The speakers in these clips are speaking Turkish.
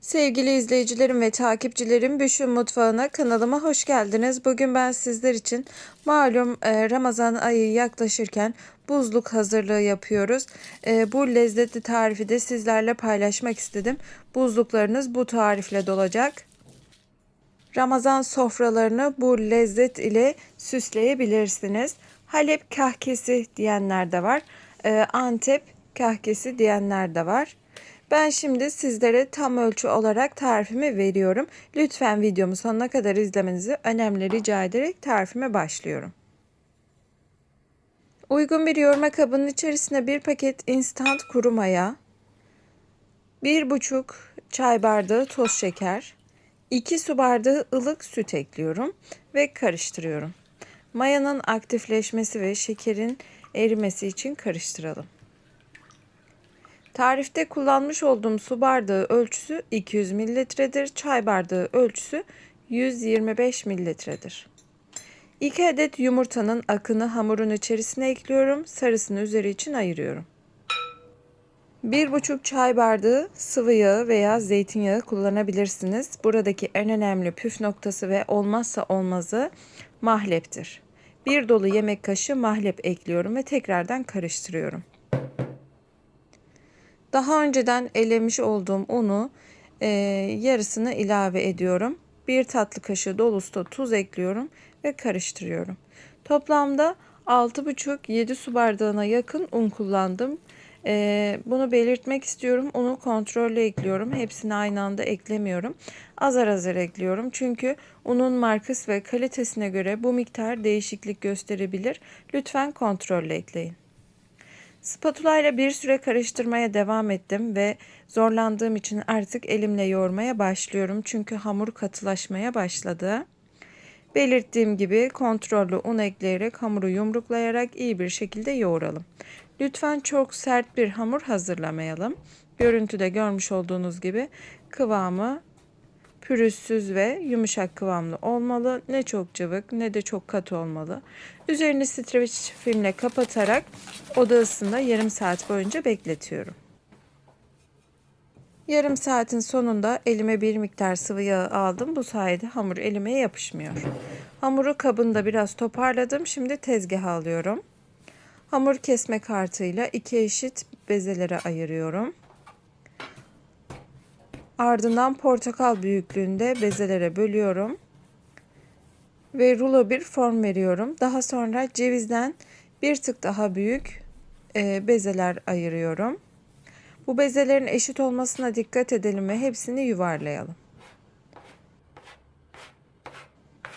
Sevgili izleyicilerim ve takipçilerim Büşün Mutfağı'na kanalıma hoş geldiniz. Bugün ben sizler için malum e, Ramazan ayı yaklaşırken buzluk hazırlığı yapıyoruz. E, bu lezzetli tarifi de sizlerle paylaşmak istedim. Buzluklarınız bu tarifle dolacak. Ramazan sofralarını bu lezzet ile süsleyebilirsiniz. Halep kahkesi diyenler de var. E, Antep kahkesi diyenler de var. Ben şimdi sizlere tam ölçü olarak tarifimi veriyorum. Lütfen videomu sonuna kadar izlemenizi önemli rica ederek tarifime başlıyorum. Uygun bir yoğurma kabının içerisine bir paket instant kuru maya, bir buçuk çay bardağı toz şeker, 2 su bardağı ılık süt ekliyorum ve karıştırıyorum. Mayanın aktifleşmesi ve şekerin erimesi için karıştıralım. Tarifte kullanmış olduğum su bardağı ölçüsü 200 mililitredir. Çay bardağı ölçüsü 125 mililitredir. 2 adet yumurtanın akını hamurun içerisine ekliyorum. Sarısını üzeri için ayırıyorum. 1,5 çay bardağı sıvı yağı veya zeytinyağı kullanabilirsiniz. Buradaki en önemli püf noktası ve olmazsa olmazı mahleptir. Bir dolu yemek kaşığı mahlep ekliyorum ve tekrardan karıştırıyorum. Daha önceden elemiş olduğum unu e, yarısını ilave ediyorum. Bir tatlı kaşığı dolusu tuz ekliyorum ve karıştırıyorum. Toplamda 6,5-7 su bardağına yakın un kullandım. Ee, bunu belirtmek istiyorum. Unu kontrollü ekliyorum. Hepsini aynı anda eklemiyorum. Azar azar ekliyorum. Çünkü unun markası ve kalitesine göre bu miktar değişiklik gösterebilir. Lütfen kontrollü ekleyin. Spatula ile bir süre karıştırmaya devam ettim ve zorlandığım için artık elimle yoğurmaya başlıyorum. Çünkü hamur katılaşmaya başladı. Belirttiğim gibi kontrollü un ekleyerek hamuru yumruklayarak iyi bir şekilde yoğuralım. Lütfen çok sert bir hamur hazırlamayalım. Görüntüde görmüş olduğunuz gibi kıvamı pürüzsüz ve yumuşak kıvamlı olmalı. Ne çok cıvık ne de çok katı olmalı. Üzerini streç filmle kapatarak oda ısısında yarım saat boyunca bekletiyorum. Yarım saatin sonunda elime bir miktar sıvı yağ aldım. Bu sayede hamur elime yapışmıyor. Hamuru kabında biraz toparladım. Şimdi tezgaha alıyorum. Hamur kesme kartıyla iki eşit bezelere ayırıyorum. Ardından portakal büyüklüğünde bezelere bölüyorum. Ve rulo bir form veriyorum. Daha sonra cevizden bir tık daha büyük e, bezeler ayırıyorum. Bu bezelerin eşit olmasına dikkat edelim ve hepsini yuvarlayalım.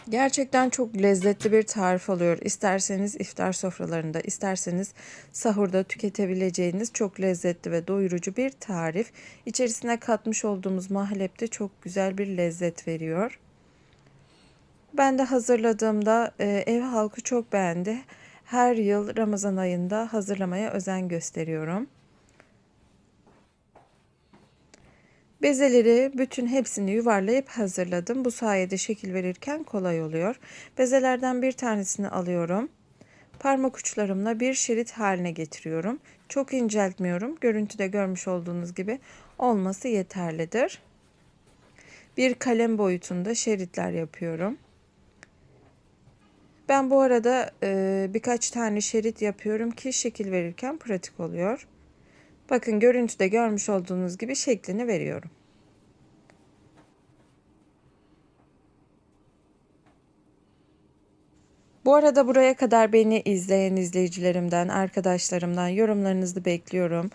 Gerçekten çok lezzetli bir tarif oluyor. İsterseniz iftar sofralarında, isterseniz sahurda tüketebileceğiniz çok lezzetli ve doyurucu bir tarif. İçerisine katmış olduğumuz mahlep de çok güzel bir lezzet veriyor. Ben de hazırladığımda e, ev halkı çok beğendi. Her yıl Ramazan ayında hazırlamaya özen gösteriyorum. Bezeleri bütün hepsini yuvarlayıp hazırladım. Bu sayede şekil verirken kolay oluyor. Bezelerden bir tanesini alıyorum. Parmak uçlarımla bir şerit haline getiriyorum. Çok inceltmiyorum. Görüntüde görmüş olduğunuz gibi olması yeterlidir. Bir kalem boyutunda şeritler yapıyorum. Ben bu arada e, birkaç tane şerit yapıyorum ki şekil verirken pratik oluyor. Bakın görüntüde görmüş olduğunuz gibi şeklini veriyorum. Bu arada buraya kadar beni izleyen izleyicilerimden, arkadaşlarımdan yorumlarınızı bekliyorum.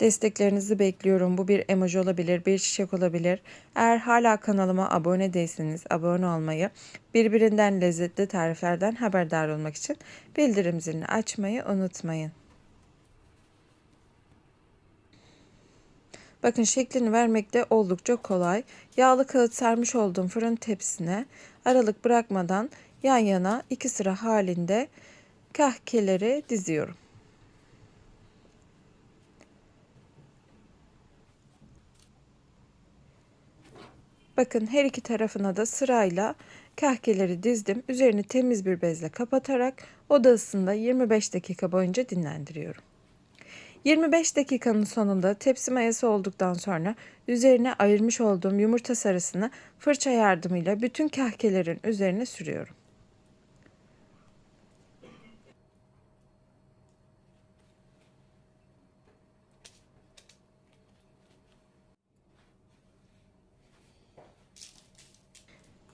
Desteklerinizi bekliyorum. Bu bir emoji olabilir, bir çiçek olabilir. Eğer hala kanalıma abone değilseniz abone olmayı, birbirinden lezzetli tariflerden haberdar olmak için bildirim zilini açmayı unutmayın. Bakın şeklini vermek de oldukça kolay. Yağlı kağıt sermiş olduğum fırın tepsisine aralık bırakmadan yan yana iki sıra halinde kahkeleri diziyorum. Bakın her iki tarafına da sırayla kahkeleri dizdim. Üzerini temiz bir bezle kapatarak oda ısısında 25 dakika boyunca dinlendiriyorum. 25 dakikanın sonunda tepsi mayası olduktan sonra üzerine ayırmış olduğum yumurta sarısını fırça yardımıyla bütün kahkelerin üzerine sürüyorum.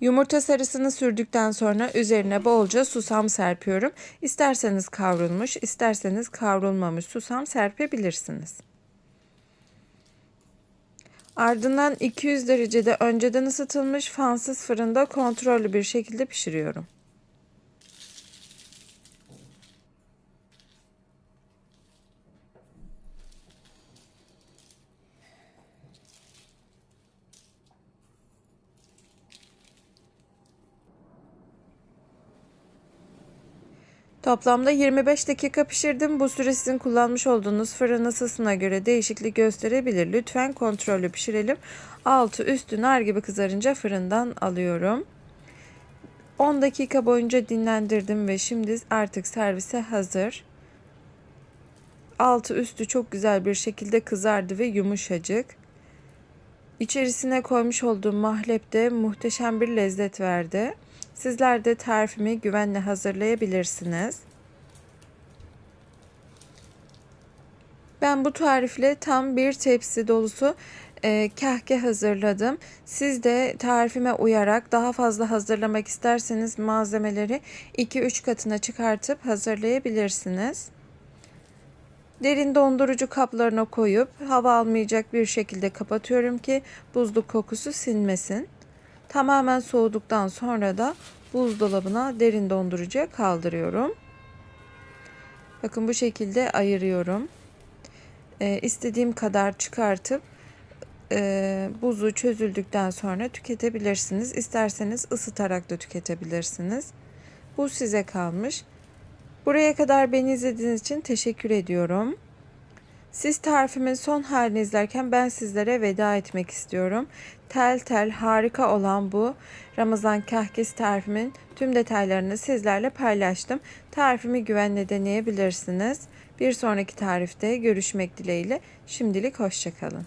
Yumurta sarısını sürdükten sonra üzerine bolca susam serpiyorum. İsterseniz kavrulmuş, isterseniz kavrulmamış susam serpebilirsiniz. Ardından 200 derecede önceden ısıtılmış fansız fırında kontrollü bir şekilde pişiriyorum. Toplamda 25 dakika pişirdim. Bu süre sizin kullanmış olduğunuz fırın ısısına göre değişiklik gösterebilir. Lütfen kontrollü pişirelim. Altı üstü nar gibi kızarınca fırından alıyorum. 10 dakika boyunca dinlendirdim ve şimdi artık servise hazır. Altı üstü çok güzel bir şekilde kızardı ve yumuşacık. İçerisine koymuş olduğum mahlep de muhteşem bir lezzet verdi. Sizler de tarifimi güvenle hazırlayabilirsiniz. Ben bu tarifle tam bir tepsi dolusu e, kahke hazırladım. Siz de tarifime uyarak daha fazla hazırlamak isterseniz malzemeleri 2-3 katına çıkartıp hazırlayabilirsiniz. Derin dondurucu kaplarına koyup hava almayacak bir şekilde kapatıyorum ki buzluk kokusu sinmesin. Tamamen soğuduktan sonra da buzdolabına derin dondurucuya kaldırıyorum. Bakın bu şekilde ayırıyorum. Ee, istediğim kadar çıkartıp e, buzu çözüldükten sonra tüketebilirsiniz. İsterseniz ısıtarak da tüketebilirsiniz. Bu size kalmış. Buraya kadar beni izlediğiniz için teşekkür ediyorum. Siz tarifimin son halini izlerken ben sizlere veda etmek istiyorum. Tel tel harika olan bu Ramazan kahkes tarifimin tüm detaylarını sizlerle paylaştım. Tarifimi güvenle deneyebilirsiniz. Bir sonraki tarifte görüşmek dileğiyle. Şimdilik hoşçakalın.